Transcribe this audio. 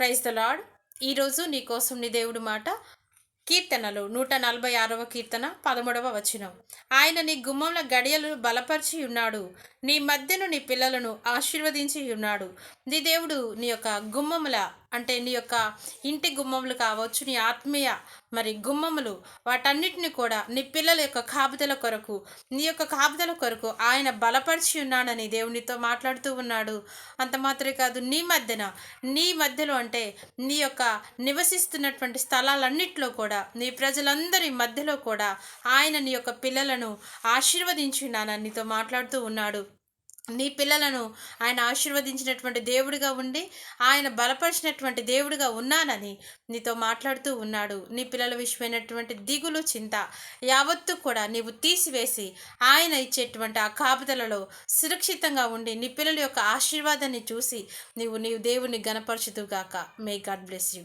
Praise the lord ఈరోజు నీకోసం నీ దేవుడు మాట కీర్తనలు. నూట నలభై ఆరవ కీర్తన పదమూడవ వచనం. ఆయన నీ గుమ్మంలో గడియలు బలపరిచి ఉన్నాడు. నీ మధ్యను నీ పిల్లలను ఆశీర్వదించి ఉన్నాడు. నీ దేవుడు నీ యొక్క గుమ్మముల అంటే నీ యొక్క ఇంటి గుమ్మములు కావచ్చు నీ ఆత్మీయ మరి గుమ్మములు వాటన్నిటిని కూడా నీ పిల్లల యొక్క కాపుదల కొరకు నీ యొక్క కాపుదల కొరకు ఆయన బలపరిచి ఉన్నాడని దేవునితో మాట్లాడుతూ ఉన్నాడు. అంత మాత్రమే కాదు నీ మధ్యన నీ మధ్యలో అంటే నీ యొక్క నివసిస్తున్నటువంటి స్థలాలన్నింటిలో కూడా నీ ప్రజలందరి మధ్యలో కూడా ఆయన నీ యొక్క పిల్లలను ఆశీర్వదించున్నానని నీతో మాట్లాడుతూ ఉన్నాడు. నీ పిల్లలను ఆయన ఆశీర్వదించినటువంటి దేవుడిగా ఉండి ఆయన బలపరిచినటువంటి దేవుడిగా ఉన్నానని నీతో మాట్లాడుతూ ఉన్నాడు. నీ పిల్లల విషయమైనటువంటి దిగులు చింత యావత్తు కూడా నీవు తీసివేసి ఆయన ఇచ్చేటువంటి ఆ కాపుదలలో సురక్షితంగా ఉండి నీ పిల్లల యొక్క ఆశీర్వాదాన్ని చూసి నీవు నీవు దేవుని గనపరచుదుగాక మే గాడ్ బ్లెస్ యూ